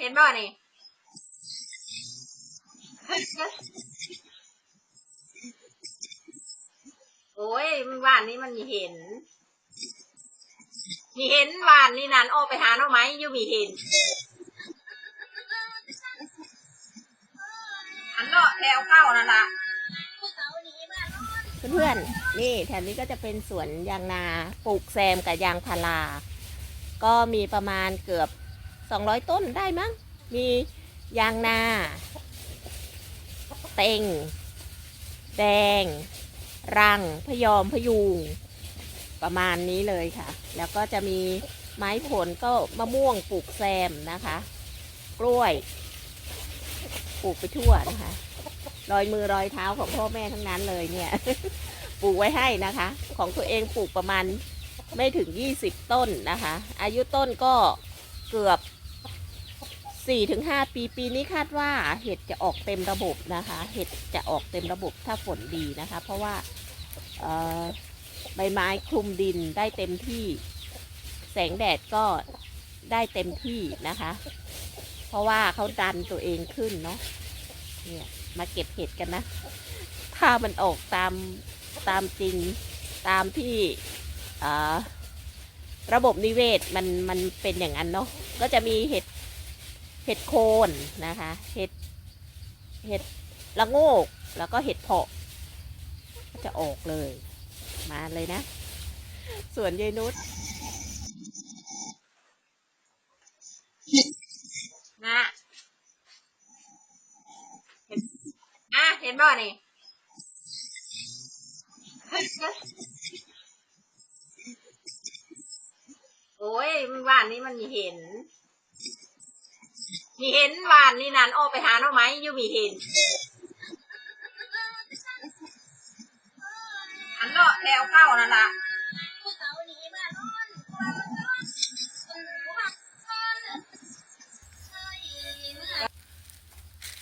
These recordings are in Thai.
เห็นบ่นี่โอ้ยมันว่านนี้มันมีเห็น มีเห็นว่านนี่นั่นออไปหาหน่อไม้อยู่มีเห็นอันเลาะแถวเข้านั่นล่ะเพื่อนๆ นี่แถวนี้ก็จะเป็นสวนยางนาปลูกแซมกับยางพารา ก็มีประมาณเกือบ 200 ต้นได้มั้ง มียางนา เต็ง แดง รัง พยอมพยูง ประมาณนี้เลยค่ะ แล้วก็จะมีไม้ผลก็มะม่วงปลูกแซมนะคะ กล้วย ปลูกไปทั่วนะคะ รอยมือรอยเท้าของพ่อแม่ทั้งนั้นเลยเนี่ย ปลูกไว้ให้นะคะ ของตัวเองปลูกประมาณไม่ถึง 20 ต้นนะคะ อายุต้นก็เกือบ 4-5ปีปีนี้คาดว่าเห็ดจะออกเต็มระบบนะคะ เห็ดจะออกเต็มระบบถ้าฝนดีนะคะ เพราะว่าใบไม้คลุมดินได้เต็มที่ แสงแดดก็ได้เต็มที่นะคะ เพราะว่าเขาดันตัวเองขึ้นเนาะเนี่ยมาเก็บเห็ดกันนะ ถ้ามันออกตามตามจริงตามที่ระบบนิเวศมันมันเป็นอย่างนั้นเนาะก็จะมีเห็ด ห็ดโคนนะคะ เห็ด เห็ดละโงก แล้วก็เห็ดเพาะก็จะออกเลย มาเลยนะ ส่วนยายนุชนะเห็นอะเห็นบ่นี่โอ้ยมันว่านนี้มันมีเห็น มีเห็นว่านนี่นันออกไปหาหน่อไม้อยู่มีเห็น อันเลาะแถวเข้านั่นล่ะ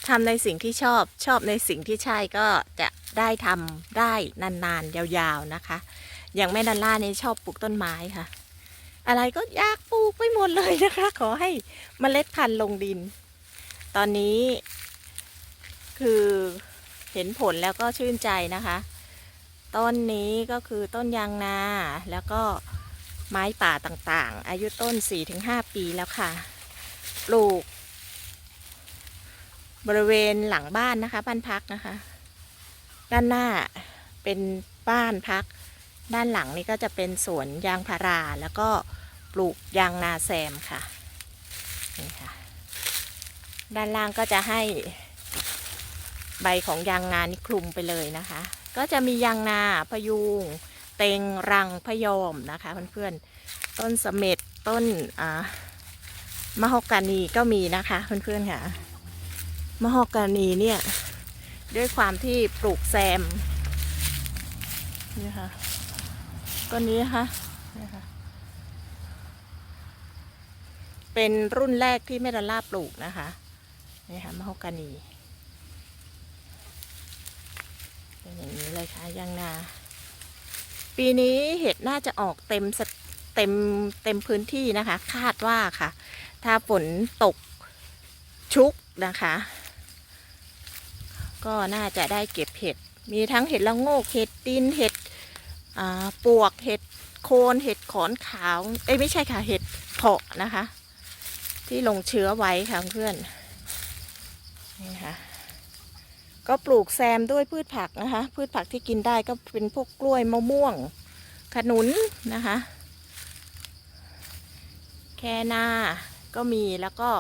ทำในสิ่งที่ชอบชอบในสิ่งที่ใช่ก็จะได้ทำได้นานๆ ยาวๆนะคะ อย่างแม่ดันล่าเนี่ยชอบปลูกต้นไม้ค่ะ อะไรก็ยากปลูกไปหมดเลยนะคะ ขอให้เมล็ดพันธุ์ลงดิน ตอนนี้ คือเห็นผลแล้วก็ชื่นใจนะคะ ต้นนี้ก็คือต้นยางนาแล้วก็ไม้ป่าต่างๆ อายุต้น 4-5 ปีแล้วค่ะ ปลูก บริเวณหลังบ้านนะคะ บ้านพักนะคะ ด้านหน้าเป็นบ้านพัก ด้านหลังนี่ก็จะเป็นสวนยางพาราแล้วก็ปลูกยางนาแซมค่ะนี่ค่ะ ด้านล่างก็จะให้ใบของยางนานี่คลุมไปเลยนะคะ ก็จะมียางนาพยูงเต็งรังพยอมนะคะเพื่อนๆ ต้นเสเม็ดต้นมะฮอกกานีก็มีนะคะเพื่อนๆค่ะมะฮอกกานีเนี่ยด้วยความที่ปลูกแซมนี่ค่ะ ต้นนี้นะคะนี่ค่ะเป็นรุ่นแรกที่แม่ดอลล่าปลูกนะคะนี่ค่ะมะฮอกกานีเป็นอย่างนี้เลยค่ะยางนา ปีนี้เห็ดน่าจะออกเต็มสะเต็มเต็มพื้นที่นะคะ คาดว่าค่ะ ถ้าฝนตกชุกนะคะ ก็น่าจะได้เก็บเห็ด มีทั้งเห็ดละโงกเห็ดดินเห็ดอ่า ปวกเห็ดโคนเห็ดขอนขาว เอ้ยไม่ใช่ค่ะเห็ดเพาะนะคะ ที่ลงเชื้อไว้ค่ะเพื่อนนี่ค่ะก็ปลูกแซมด้วยพืชผักนะคะ พืชผักที่กินได้ก็เป็นพวกกล้วยมะม่วง ขนุนนะคะ แค่หน้าก็มีแล้วก็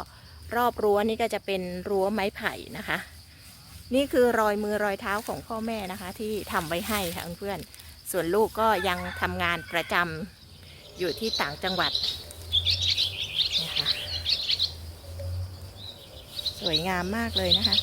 รอบรั้วนี่ก็จะเป็นรั้วไม้ไผ่นะคะ นี่คือรอยมือรอยเท้าของพ่อแม่นะคะ ที่ทำไว้ให้ค่ะเพื่อนๆ ส่วนลูกก็ยังทำงานประจำอยู่ที่ต่างจังหวัดนะคะสวยงามมากเลยนะคะ